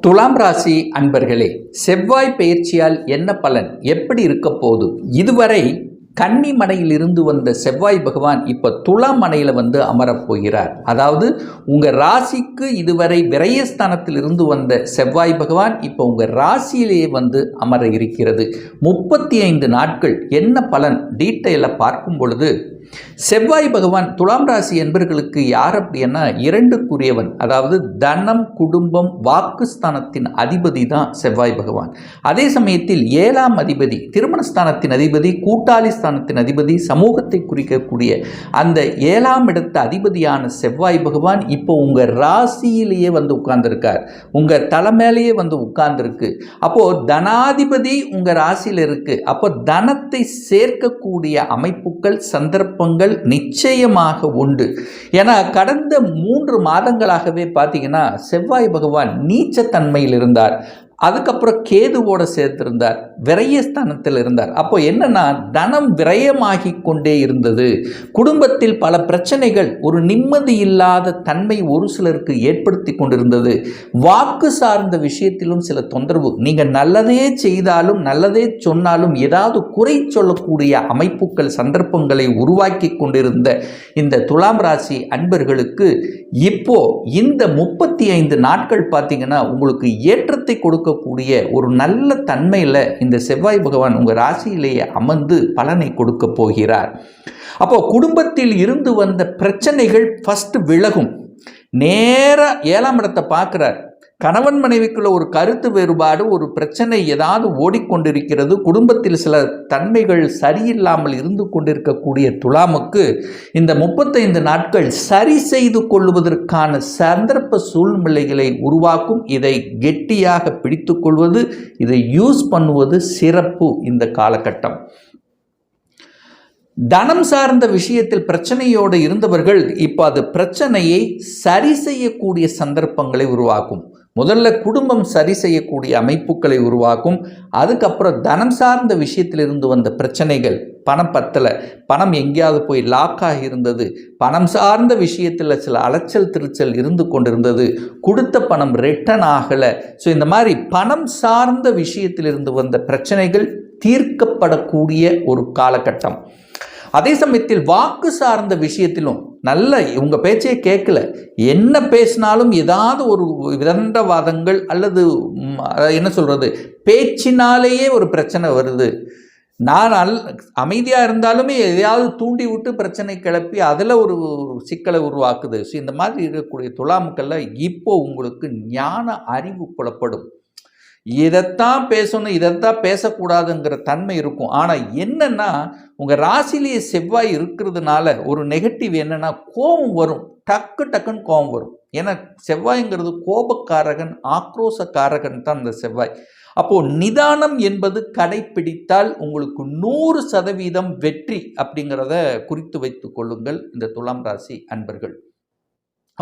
துலாம் ராசி அன்பர்களே செவ்வாய் பயிற்சியால் என்ன பலன்? எப்படி இருக்க போதும் இதுவரை கன்னி மனையில் இருந்து வந்த செவ்வாய் பகவான் இப்போ துலாம் மனையில் வந்து அமரப் போகிறார் அதாவது உங்கள் ராசிக்கு இதுவரை விரயஸ்தானத்தில் இருந்து வந்த செவ்வாய் பகவான் இப்போ உங்கள் ராசியிலேயே வந்து அமர இருக்கிறது. முப்பத்தி ஐந்து நாட்கள் என்ன பலன்? டீட்டெயிலாக பார்க்கும் பொழுது செவ்வாய் பகவான் துலாம் ராசி என்பர்களுக்கு யார் அப்படின்னா இரண்டுக்குரியவன் அதாவது தனம் குடும்பம் வாக்குஸ்தானத்தின் அதிபதி தான் செவ்வாய் பகவான். அதே சமயத்தில் ஏழாம் அதிபதி திருமணஸ்தானத்தின் அதிபதி கூட்டாளி ஸ்தானத்தின் அதிபதி சமூகத்தை குறிக்கக்கூடிய அந்த ஏழாம் இடத்த அதிபதியான செவ்வாய் பகவான் இப்போ உங்கள் ராசியிலேயே வந்து உட்கார்ந்துருக்கார். உங்கள் தலைமையிலேயே வந்து உட்கார்ந்துருக்கு. அப்போது தனாதிபதி உங்கள் ராசியில் இருக்குது அப்போ தனத்தை சேர்க்கக்கூடிய அமைப்புகள் சந்தர்ப்பங்கள் நிச்சயமாக உண்டு. ஏன்னா கடந்த மூன்று மாதங்களாகவே பார்த்தீங்கன்னா செவ்வாய் பகவான் நீச்சத்தன்மையில் இருந்தார். அதுக்கப்புறம் கேதுவோட சேர்த்திருந்தார் விரயஸ்தானத்தில் இருந்தார். அப்போ என்னன்னா தனம் விரயமாகி கொண்டே இருந்தது. குடும்பத்தில் பல பிரச்சனைகள் ஒரு நிம்மதி இல்லாத தன்மை ஒரு சிலருக்கு ஏற்படுத்தி கொண்டிருந்தது. வாக்கு சார்ந்த விஷயத்திலும் சில தொந்தரவு. நீங்கள் நல்லதே செய்தாலும் நல்லதே சொன்னாலும் ஏதாவது குறை சொல்லக்கூடிய அமைப்புகள் சந்தர்ப்பங்களை உருவாக்கி கொண்டிருந்த இந்த துலாம் ராசி அன்பர்களுக்கு இப்போ இந்த முப்பத்தி ஐந்து நாட்கள் பார்த்தீங்கன்னா உங்களுக்கு ஏற்றத்தை கொடுக்க கொடுக்கக்கூடிய ஒரு நல்ல தன்மையில் இந்த செவ்வாய் பகவான் உங்கள் ராசியிலேயே அமர்ந்து பலனை கொடுக்க போகிறார். அப்போ குடும்பத்தில் இருந்து வந்த பிரச்சனைகள் ஃபஸ்ட்டு விலகும். நேராக ஏழாம் இடத்தை பார்க்குறார். கணவன் மனைவிக்குள்ள ஒரு கருத்து வேறுபாடு ஒரு பிரச்சனை ஏதாவது ஓடிக்கொண்டிருக்கிறது குடும்பத்தில் சில தன்மைகள் சரியில்லாமல் இருந்து கொண்டிருக்கக்கூடிய துலாமுக்கு இந்த முப்பத்தைந்து நாட்கள் சரி செய்து கொள்வதற்கான சந்தர்ப்ப சூழ்நிலைகளை உருவாக்கும் இதை கெட்டியாக பிடித்து கொள்வது இதை யூஸ் பண்ணுவது சிறப்பு இந்த காலகட்டம். தனம் சார்ந்த விஷயத்தில் பிரச்சனையோடு இருந்தவர்கள் இப்போ அது பிரச்சனையை சரி செய்யக்கூடிய சந்தர்ப்பங்களை உருவாக்கும். முதல்ல குடும்பம் சரி செய்யக்கூடிய அமைப்புகளை உருவாக்கும். அதுக்கப்புறம் தனம் சார்ந்த விஷயத்தில் இருந்து வந்த பிரச்சனைகள். பணம் பத்தலை. பணம் எங்கேயாவது போய் லாக் இருந்தது. பணம் சார்ந்த விஷயத்தில் சில அலைச்சல் திருச்சல் இருந்து கொண்டிருந்தது. கொடுத்த பணம் ரிட்டன் ஆகலை. ஸோ இந்த மாதிரி பணம் சார்ந்த விஷயத்தில் இருந்து வந்த பிரச்சனைகள் தீர்க்கப்படக்கூடிய ஒரு காலகட்டம். அதே சமயத்தில் வாக்கு சார்ந்த விஷயத்திலும் நல்ல உங்கள் பேச்சையே கேட்கல. என்ன பேசினாலும் ஏதாவது ஒரு விதண்டவாதங்கள் அல்லது என்ன சொல்கிறது பேச்சினாலேயே ஒரு பிரச்சனை வருது. நான் அல் அமைதியாக இருந்தாலுமே எதையாவது தூண்டி விட்டு பிரச்சனை கிளப்பி அதில் ஒரு சிக்கலை உருவாக்குது. ஸோ இந்த மாதிரி இருக்கக்கூடிய துலாமுக்களில் இப்போ உங்களுக்கு ஞான அறிவு புலப்படும். இதைத்தான் பேசணும் இதைத்தான் பேசக்கூடாதுங்கிற தன்மை இருக்கும். ஆனால் என்னென்னா உங்கள் ராசிலேயே செவ்வாய் இருக்கிறதுனால ஒரு நெகட்டிவ் என்னென்னா கோபம் வரும். டக்கு டக்குன்னு கோபம் வரும். ஏன்னா செவ்வாய்ங்கிறது கோபக்காரகன் ஆக்ரோசக்காரகன் தான் அந்த செவ்வாய். அப்போது நிதானம் என்பது கடைப்பிடித்தால் உங்களுக்கு நூறு சதவீதம் வெற்றி அப்படிங்கிறத குறித்து வைத்து கொள்ளுங்கள். இந்த துலாம் ராசி அன்பர்கள்.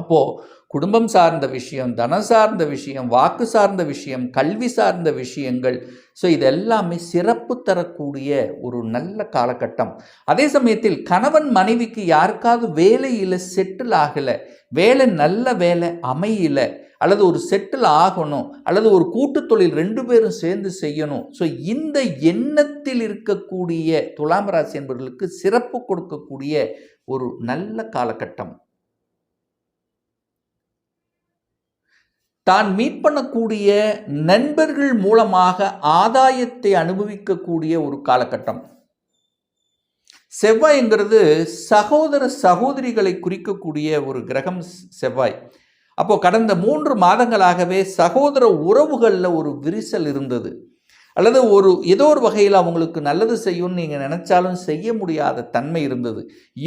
அப்போது குடும்பம் சார்ந்த விஷயம் தனம் சார்ந்த விஷயம் வாக்கு சார்ந்த விஷயம் கல்வி சார்ந்த விஷயங்கள். ஸோ இது எல்லாமே சிறப்பு தரக்கூடிய ஒரு நல்ல காலகட்டம். அதே சமயத்தில் கணவன் மனைவிக்கு யாருக்காவது வேலையில் செட்டில் ஆகலை வேலை நல்ல வேலை அமையல அல்லது ஒரு செட்டில் ஆகணும் அல்லது ஒரு கூட்டு தொழில் ரெண்டு பேரும் சேர்ந்து செய்யணும். ஸோ இந்த எண்ணத்தில் இருக்கக்கூடிய துலாம் ராசி என்பவர்களுக்கு சிறப்பு கொடுக்கக்கூடிய ஒரு நல்ல காலகட்டம். தான் மீட் பண்ணக்கூடிய நண்பர்கள் மூலமாக ஆதாயத்தை அனுபவிக்கக்கூடிய ஒரு காலகட்டம். செவ்வாய்ங்கிறது சகோதர சகோதரிகளை குறிக்கக்கூடிய ஒரு கிரகம் செவ்வாய். அப்போது கடந்த மூன்று மாதங்களாகவே சகோதர உறவுகளில் ஒரு விரிசல் இருந்தது. அல்லது ஒரு ஏதோ ஒரு வகையில் அவங்களுக்கு நல்லது செய்யும்னு நீங்கள் நினச்சாலும் செய்ய முடியாத தன்மை இருந்தது.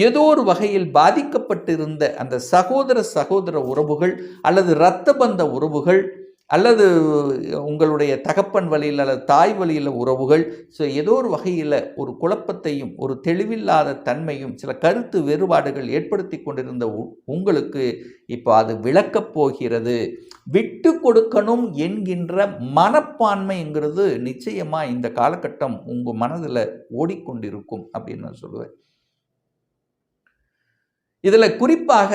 ஏதோ ஒரு வகையில் பாதிக்கப்பட்டிருந்த அந்த சகோதர சகோதர உறவுகள் அல்லது இரத்த பந்த உறவுகள் அல்லது உங்களுடைய தகப்பன் வழியில் அல்லது தாய் வழியில் உறவுகள் ஸோ ஏதோ ஒரு வகையில் ஒரு குழப்பத்தையும் ஒரு தெளிவில்லாத தன்மையும் சில கருத்து வேறுபாடுகள் ஏற்படுத்தி கொண்டிருந்த உங்களுக்கு இப்போ அது விளக்கப் போகிறது. விட்டு கொடுக்கணும் என்கின்ற மனப்பான்மைங்கிறது நிச்சயமாக இந்த காலகட்டம் உங்கள் மனதில் ஓடிக்கொண்டிருக்கும் அப்படின்னு நான் சொல்லுவேன். இதில் குறிப்பாக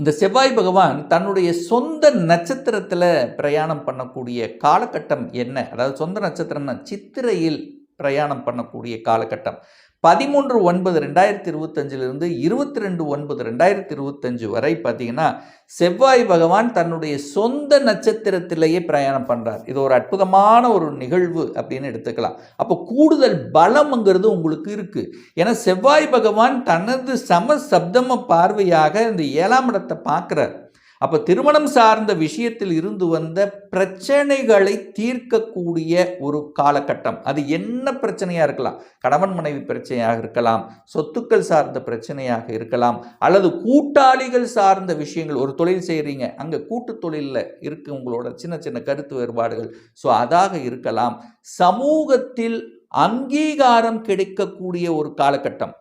இந்த செவ்வாய் பகவான் தன்னுடைய சொந்த நட்சத்திரத்தில் பிரயாணம் பண்ணக்கூடிய காலகட்டம் என்ன? அதாவது சொந்த நட்சத்திரம்னா சித்திரையில் பிரயாணம் பண்ணக்கூடிய காலகட்டம். பதிமூன்று ஒன்பது ரெண்டாயிரத்தி இருபத்தஞ்சிலிருந்து இருபத்தி ரெண்டு ஒன்பது ரெண்டாயிரத்தி இருபத்தஞ்சு வரை பார்த்தீங்கன்னா செவ்வாய் பகவான் தன்னுடைய சொந்த நட்சத்திரத்திலேயே பிரயாணம் பண்ணுறார் இது ஒரு அற்புதமான ஒரு நிகழ்வு அப்படின்னு எடுத்துக்கலாம். அப்போ கூடுதல் பலம்ங்கிறது உங்களுக்கு இருக்குது ஏன்னா செவ்வாய் பகவான் தனது சம சப்தம பார்வையாக இந்த ஏழாம் இடத்தை பார்க்குறார். அப்போ திருமணம் சார்ந்த விஷயத்தில் இருந்து வந்த பிரச்சனைகளை தீர்க்கக்கூடிய ஒரு காலகட்டம். அது என்ன பிரச்சனையாக இருக்கலாம்? கணவன் மனைவி பிரச்சனையாக இருக்கலாம் சொத்துக்கள் சார்ந்த பிரச்சனையாக இருக்கலாம் அல்லது கூட்டாளிகள் சார்ந்த விஷயங்கள். ஒரு தொழில் செய்கிறீங்க அங்கே கூட்டு தொழிலில் இருக்கு உங்களோட சின்ன சின்ன கருத்து வேறுபாடுகள். ஸோ அதாக இருக்கலாம். சமூகத்தில் அங்கீகாரம் கிடைக்கக்கூடிய ஒரு காலகட்டம்.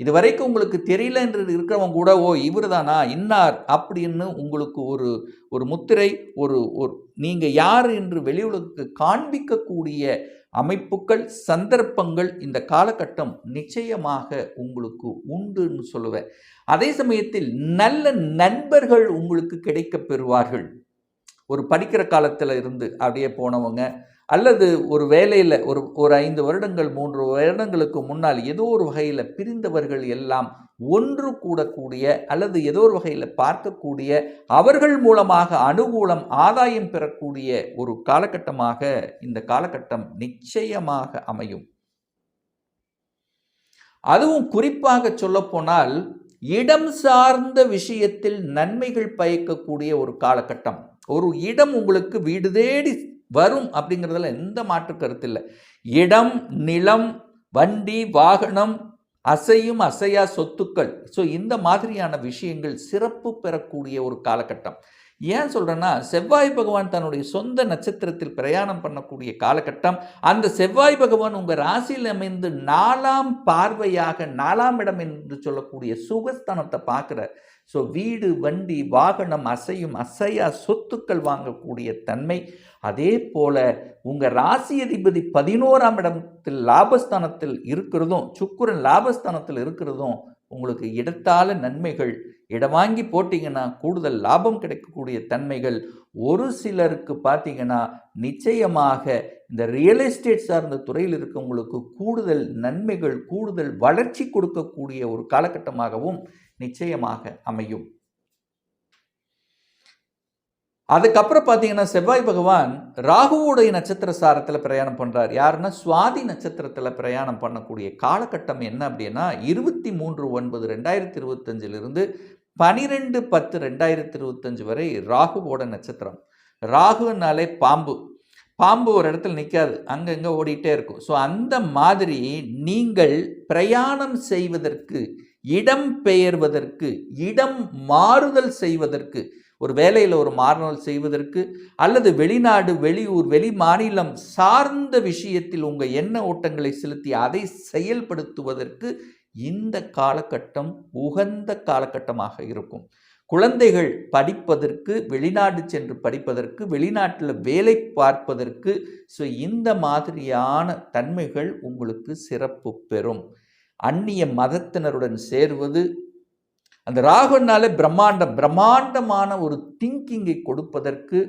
இது வரைக்கும் உங்களுக்கு தெரியல என்று இருக்கிறவங்க கூட ஓ இவர் தானா இன்னார்? அப்படின்னு உங்களுக்கு ஒரு ஒரு முத்திரை ஒரு ஒரு நீங்கள் யார் என்று வெளியுலகுக்கு காண்பிக்கக்கூடிய அமைப்புகள் சந்தர்ப்பங்கள் இந்த காலகட்டம் நிச்சயமாக உங்களுக்கு உண்டுன்னு சொல்லுவேன். அதே சமயத்தில் நல்ல நண்பர்கள் உங்களுக்கு கிடைக்க பெறுவார்கள் ஒரு படிக்கிற காலத்தில் இருந்து அப்படியே போனவங்க அல்லது ஒரு வேலையில் ஒரு ஒரு ஐந்து வருடங்கள் மூன்று வருடங்களுக்கு முன்னால் ஏதோ ஒரு வகையில் பிரிந்தவர்கள் எல்லாம் ஒன்று கூடக்கூடிய அல்லது ஏதோ ஒரு வகையில் பார்க்கக்கூடிய அவர்கள் மூலமாக அனுகூலம் ஆதாயம் பெறக்கூடிய ஒரு காலகட்டமாக இந்த காலகட்டம் நிச்சயமாக அமையும். அதுவும் குறிப்பாக சொல்லப்போனால் இடம் சார்ந்த விஷயத்தில் நன்மைகள் பயக்கக்கூடிய ஒரு காலகட்டம். ஒரு இடம் உங்களுக்கு வீடு தேடி வரும் அப்படிங்கிறதுல எந்த மாற்று கருத்து இல்லை. இடம் நிலம் வண்டி வாகனம் அசையும் அசையா சொத்துக்கள். ஸோ இந்த மாதிரியான விஷயங்கள் சிறப்பு பெறக்கூடிய ஒரு காலகட்டம். ஏன் சொல்கிறேன்னா செவ்வாய் பகவான் தன்னுடைய சொந்த நட்சத்திரத்தில் பிரயாணம் பண்ணக்கூடிய காலகட்டம். அந்த செவ்வாய் பகவான் உங்கள் ராசியில் அமைந்து நாலாம் பார்வையாக நாலாம் இடம் என்று சொல்லக்கூடிய சுகஸ்தானத்தை பார்க்குறார். ஸோ வீடு வண்டி வாகனம் அசையும் அசையா சொத்துக்கள் வாங்கக்கூடிய தன்மை. அதே போல் உங்கள் ராசி அதிபதி பதினோராம் இடத்தில் லாபஸ்தானத்தில் இருக்கிறதும் சுக்குரன் லாபஸ்தானத்தில் இருக்கிறதும் உங்களுக்கு இடத்தால நன்மைகள் இடம் வாங்கி போட்டிங்கன்னா கூடுதல் லாபம் கிடைக்கக்கூடிய தன்மைகள். ஒரு சிலருக்கு பார்த்தீங்கன்னா நிச்சயமாக இந்த ரியல் எஸ்டேட் சார்ந்த துறையில் இருக்கவங்களுக்கு கூடுதல் நன்மைகள் கூடுதல் வளர்ச்சி கொடுக்கக்கூடிய ஒரு காலகட்டமாகவும் நிச்சயமாக அமையும். அதுக்கப்புறம் பார்த்தீங்கன்னா செவ்வாய் பகவான் ராகுவோடைய நட்சத்திர சாரத்தில் பிரயாணம் பண்ணுறார் யாருன்னா சுவாதி நட்சத்திரத்தில் பிரயாணம் பண்ணக்கூடிய காலகட்டம் என்ன அப்படின்னா இருபத்தி மூன்று ஒன்பது ரெண்டாயிரத்தி இருபத்தஞ்சிலிருந்து பனிரெண்டு பத்து ரெண்டாயிரத்தி இருபத்தஞ்சு வரை ராகுவோட நட்சத்திரம். ராகுனாலே பாம்பு. பாம்பு ஒரு இடத்துல நிற்காது அங்கங்கே ஓடிட்டே இருக்கும். ஸோ அந்த மாதிரி நீங்கள் பிரயாணம் செய்வதற்கு இடம் பெயர்வதற்கு இடம் மாறுதல் செய்வதற்கு ஒரு வேலையில் ஒரு மாறுதல் செய்வதற்கு அல்லது வெளிநாடு வெளியூர் வெளி மாநிலம் சார்ந்த விஷயத்தில் உங்கள் எண்ண ஓட்டங்களை செலுத்தி அதை செயல்படுத்துவதற்கு இந்த காலகட்டம் உகந்த காலகட்டமாக இருக்கும். குழந்தைகள் படிப்பதற்கு வெளிநாடு சென்று படிப்பதற்கு வெளிநாட்டில் வேலை பார்ப்பதற்கு ஸோ இந்த மாதிரியான தன்மைகள் உங்களுக்கு சிறப்பு பெறும். அந்நிய மதத்தினருடன் சேர்வது அந்த ராகுனாலே பிரம்மாண்டம் பிரம்மாண்டமான ஒரு திங்கிங்கை கொடுப்பதற்கு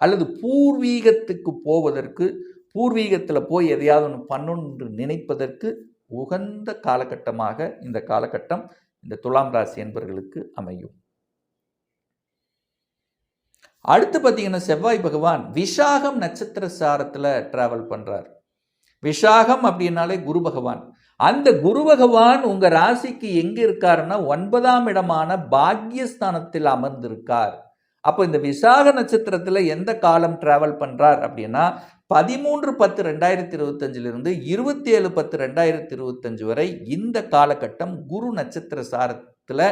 அல்லது பூர்வீகத்துக்கு போவதற்கு பூர்வீகத்தில் போய் எதையாவது ஒன்று பண்ணணும்னு நினைப்பதற்கு உகந்த காலகட்டமாக இந்த காலகட்டம் இந்த துலாம் ராசி என்பவர்களுக்கு அமையும். அடுத்து பார்த்தீங்கன்னா செவ்வாய் பகவான் விசாகம் நட்சத்திர சாரத்தில் டிராவல் பண்ணுறார் விஷாகம் அப்படின்னாலே குரு பகவான். அந்த குரு பகவான் உங்க ராசிக்கு எங்க இருக்காருன்னா ஒன்பதாம் இடமான பாக்யஸ்தானத்தில் அமர்ந்திருக்கார். அப்போ இந்த விசாக நட்சத்திரத்தில் எந்த காலம் டிராவல் பண்ணுறார் அப்படின்னா பதிமூன்று பத்து ரெண்டாயிரத்தி இருபத்தஞ்சிலிருந்து இருபத்தி ஏழு பத்து ரெண்டாயிரத்தி இருபத்தஞ்சு வரை இந்த காலகட்டம் குரு நட்சத்திர சாரத்தில்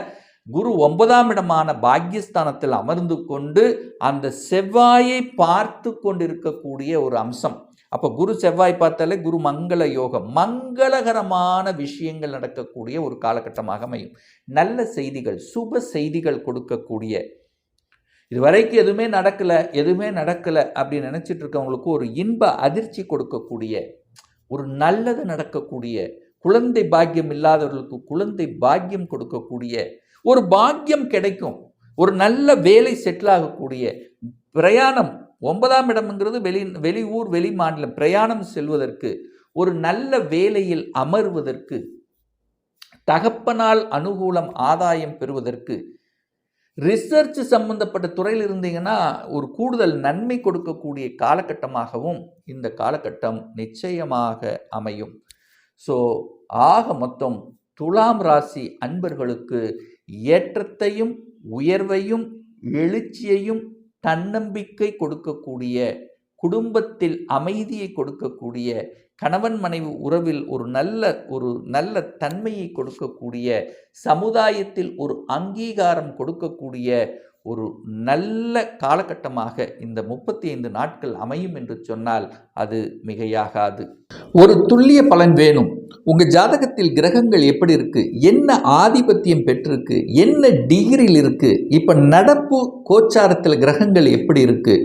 குரு ஒன்பதாம் இடமான பாக்யஸ்தானத்தில் அமர்ந்து கொண்டு அந்த செவ்வாயை பார்த்து கொண்டிருக்கக்கூடிய ஒரு அம்சம். அப்போ குரு செவ்வாய் பார்த்தாலே குரு மங்கள யோகம் மங்களகரமான விஷயங்கள் நடக்கக்கூடிய ஒரு காலகட்டமாக அமையும். நல்ல செய்திகள் சுப செய்திகள் கொடுக்கக்கூடிய. இது வரைக்கும் எதுவுமே நடக்கலை எதுவுமே நடக்கலை அப்படின்னு நினச்சிட்டு இருக்கவங்களுக்கு ஒரு இன்ப அதிர்ச்சி கொடுக்கக்கூடிய ஒரு நல்லது நடக்கக்கூடிய குழந்தை பாக்கியம் இல்லாதவர்களுக்கு குழந்தை பாக்கியம் கொடுக்கக்கூடிய ஒரு பாக்கியம் கிடைக்கும். ஒரு நல்ல வேலை செட்டில் ஆகக்கூடிய பிரயாணம் ஒன்பதாம் இடம்ங்கிறது வெளி வெளியூர் வெளி மாநிலம். பிரயாணம் செல்வதற்கு ஒரு நல்ல வேலையில் அமர்வதற்கு தகப்பனால் அனுகூலம் ஆதாயம் பெறுவதற்கு ரிசர்ச் சம்பந்தப்பட்ட துறையில் இருந்தீங்கன்னா ஒரு கூடுதல் நன்மை கொடுக்கக்கூடிய காலகட்டமாகவும் இந்த காலகட்டம் நிச்சயமாக அமையும். ஸோ ஆக மொத்தம் துலாம் ராசி அன்பர்களுக்கு ஏற்றத்தையும் உயர்வையும் எழுச்சியையும் தன்னம்பிக்கை கொடுக்கக்கூடிய குடும்பத்தில் அமைதியை கொடுக்கக்கூடிய கணவன் மனைவி உறவில் ஒரு நல்ல ஒரு நல்ல தன்மையை கொடுக்கக்கூடிய சமுதாயத்தில் ஒரு அங்கீகாரம் கொடுக்கக்கூடிய ஒரு நல்ல காலகட்டமாக இந்த முப்பத்தி ஐந்து நாட்கள் அமையும் என்று சொன்னால் அது மிகையாகாது. ஒரு துல்லிய பலன் வேணும். உங்கள் ஜாதகத்தில் கிரகங்கள் எப்படி இருக்குது என்ன ஆதிபத்தியம் பெற்றிருக்கு? என்ன டிகிரியில் இருக்குது இப்போ நடப்பு கோச்சாரத்தில் கிரகங்கள் எப்படி இருக்குது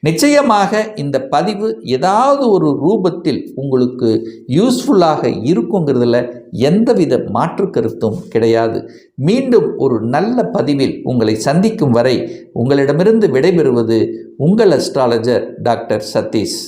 நிச்சயமாக இந்த பதிவு ஏதாவது ஒரு ரூபத்தில் உங்களுக்கு யூஸ்ஃபுல்லாக இருக்குங்கிறதுல எந்தவித மாற்று கருத்தும் கிடையாது. மீண்டும் ஒரு நல்ல பதிவில் உங்களை சந்திக்கும் வரை உங்களிடமிருந்து விடைபெறுவது உங்கள் அஸ்ட்ராலஜர் டாக்டர் சதீஷ்.